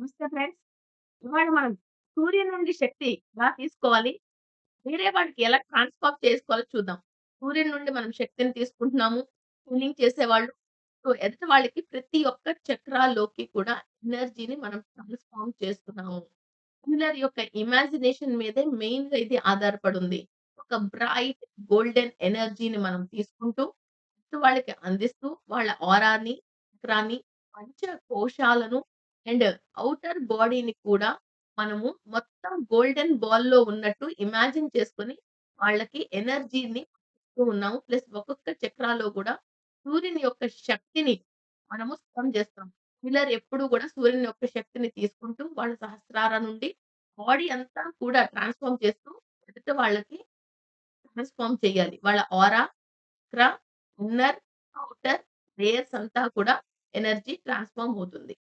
నమస్తే ఫ్రెండ్స్. ఇవాళ మనం సూర్యుని నుండి శక్తి ఎలా తీసుకోవాలి? వేరే వాడికి ఎలా ట్రాన్స్‌ఫార్మ్ చేసుకోవాలో చూద్దాం. సూర్యుని నుండి మనం శక్తిని తీసుకుంటున్నాము. కూలింగ్ చేసేవాళ్ళు. సో, ఎదుటి వాళ్ళకి ప్రతి ఒక్క చక్రాల్లోకి కూడా ఎనర్జీని మనం ట్రాన్స్‌ఫార్మ్ చేస్తున్నాము. హీలర్ యొక్క ఇమాజినేషన్ మీదే మెయిన్గా ఇది ఆధారపడుంది. ఒక బ్రైట్ గోల్డెన్ ఎనర్జీని మనం తీసుకుంటూ, వాళ్ళకి అందిస్తూ, వాళ్ళ ఆరాని, చక్రాన్ని, పంచ కోశాలను అండ్ ఔటర్ బాడీని కూడా మనము మొత్తం గోల్డెన్ బాల్లో ఉన్నట్టు ఇమాజిన్ చేసుకొని, వాళ్ళకి ఎనర్జీని ఉన్నాము. ప్లస్ ఒక్కొక్క చక్రాలో కూడా సూర్యుని యొక్క శక్తిని మనము స్టోన్ చేస్తాం. పిల్లర్ ఎప్పుడు కూడా సూర్యుని యొక్క శక్తిని తీసుకుంటూ, వాళ్ళ సహస్రార నుండి బాడీ అంతా కూడా ట్రాన్స్‌ఫార్మ్ చేస్తూ, ఎదుట వాళ్ళకి ట్రాన్స్‌ఫార్మ్ చేయాలి. వాళ్ళ ఆరా, క్ర ఇన్నర్, ఔటర్ లేయర్స్ అంతా కూడా ఎనర్జీ ట్రాన్స్‌ఫార్మ్ అవుతుంది.